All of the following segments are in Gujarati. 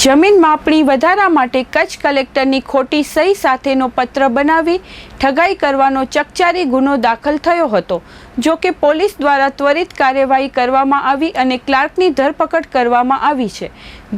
જમીન માપણી વધારા માટે કચ્છ કલેક્ટરની ખોટી સહી સાથેનો પત્ર બનાવી ઠગાઈ કરવાનો ચકચારી ગુનો દાખલ થયો હતો. જો કે પોલીસ દ્વારા ત્વરિત કાર્યવાહી કરવામાં આવી અને ક્લાર્કની ધરપકડ કરવામાં આવી છે.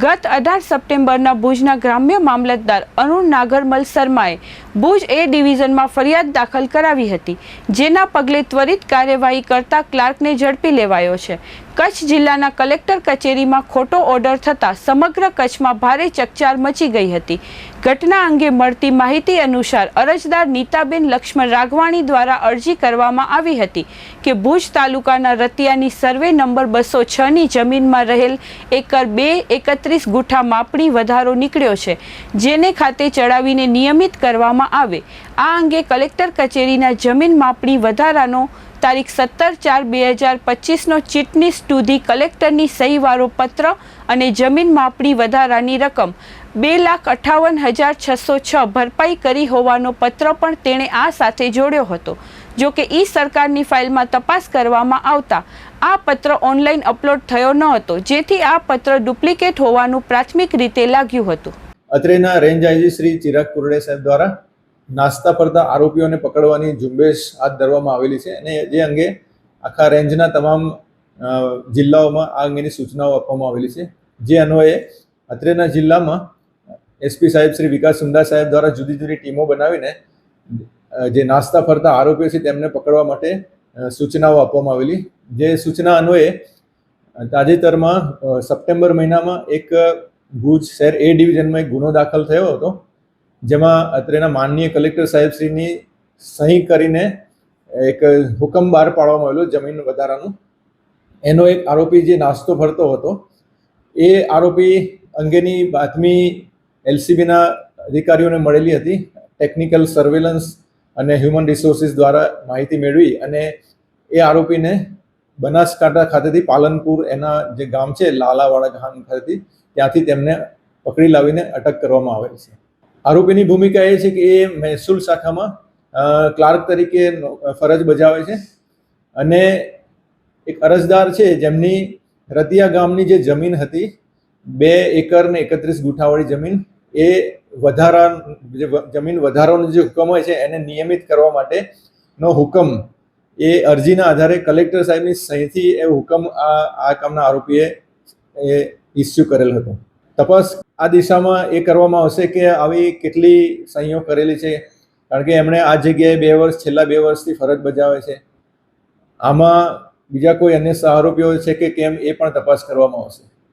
ગત અઢાર સપ્ટેમ્બરના ભુજના ગ્રામ્ય મામલતદાર અરુણ નાગરમલ શર્માએ ભુજ એ ડિવિઝનમાં ફરિયાદ દાખલ કરાવી હતી, જેના પગલે ત્વરિત કાર્યવાહી કરતા ક્લાર્કને ઝડપી લેવાયો છે. કચ્છ જિલ્લાના કલેક્ટર કચેરીમાં ખોટો ઓર્ડર થતાં સમગ્ર કચ્છમાં ભારે ચકચાર મચી ગઈ હતી. ઘટના અંગે મળતી માહિતી અનુસાર અરજદાર નીતાબેન લક્ષ્મણ રાઘવાણી દ્વારા અરજી કરવામાં આવી હતી કે ભુજ તાલુકાના રતિયાની સર્વે નંબર બસો છની જમીનમાં રહેલ એકર બે એકત્રીસ ગુઠા માપણી વધારો નીકળ્યો છે, જેને ખાતે ચડાવીને નિયમિત કરવામાં આવે. આ અંગે કલેક્ટર કચેરીના જમીન માપણી વધારાનો તારીખ સત્તર ચાર બે હજાર પચીસનો ચીટની સુધી કલેક્ટરની સહીવાળો પત્ર અને જમીન માપણી વધારાની રકમ બે લાખ અઠાવન હજાર છસો છ ભરપાઈ કરી હોવાનો પત્ર પણ તેણે આ સાથે જોડ્યો હતો. જો કે ઈ સરકારની ફાઇલમાં તપાસ કરવામાં આવતા આ પત્ર ઓનલાઈન અપલોડ થયો ન હતો, જેથી આ પત્ર ડુપ્લિકેટ હોવાનું પ્રાથમિક રીતે લાગ્યું હતું. અત્રેના રેન્જ આઈજી શ્રી ચિરાગ કુરડે સાહેબ દ્વારા નાસ્તા ફરતા આરોપીઓને પકડવાની ઝુંબેશ હાથ ધરવામાં આવેલી છે અને જે અંગે આખા રેન્જના તમામ જિલ્લાઓમાં આ અંગેની સૂચનાઓ આપવામાં આવેલી છે. જે અન્વયે અત્રેના જિલ્લામાં એસપી સાહેબ શ્રી વિકાસ સુંદા સાહેબ દ્વારા જુદી જુદી ટીમો બનાવીને જે નાસ્તા ફરતા આરોપીઓ છે તેમને પકડવા માટે સૂચનાઓ આપવામાં આવેલી. જે સૂચના અન્વયે તાજેતરમાં સપ્ટેમ્બર મહિનામાં એક ભુજ શહેર એ ડિવિઝનમાં એક ગુનો દાખલ થયો હતો. જેમાં અત્રેના માનનીય કલેક્ટર સાહેબશ્રીની સહી કરીને એક હુકમ બહાર પાડવામાં આવેલો જમીન વધારાનું. એનો એક આરોપી જે નાસ્તો ફરતો હતો, એ આરોપી અંગેની બાતમી એલસીબીના અધિકારીઓને મળેલી હતી. ટેકનિકલ સર્વેલન્સ અને હ્યુમન રિસોર્સિસ દ્વારા માહિતી મેળવી અને એ આરોપીને બનાસકાંઠા ખાતેથી પાલનપુર એના જે ગામ છે, લાલાવાડા ગામ ખાતેથી ત્યાંથી તેમને પકડી લાવીને અટક કરવામાં આવેલ છે. આરોપીની ભૂમિકા એ છે કે એ મહેસૂલ શાખામાં ક્લાર્ક તરીકે ફરજ બજાવે છે. અને એક અરજદાર છે જેમની રતિયા ગામની જે જમીન હતી, બે એકર ને એકત્રીસ ગુઠાવાળી જમીન, એ વધારા, જે જમીન વધારાનો જે હુકમ હોય છે એને નિયમિત કરવા માટેનો હુકમ એ અરજીના આધારે કલેક્ટર સાહેબની સહીથી એ હુકમ આ આ કામના આરોપીએ એ ઇસ્યુ કરેલ હતો. તપાસ આ દિશામાં એ કરવામાં આવશે કે આવી કેટલી સહીઓ કરેલી છે? કારણ કે એમણે આ જગ્યાએ બે વર્ષ, છેલ્લા બે વર્ષથી ફરજ બજાવે છે. આમાં બીજા કોઈ અન્ય સહારોપીઓ છે કે કેમ એ પણ તપાસ કરવામાં આવશે?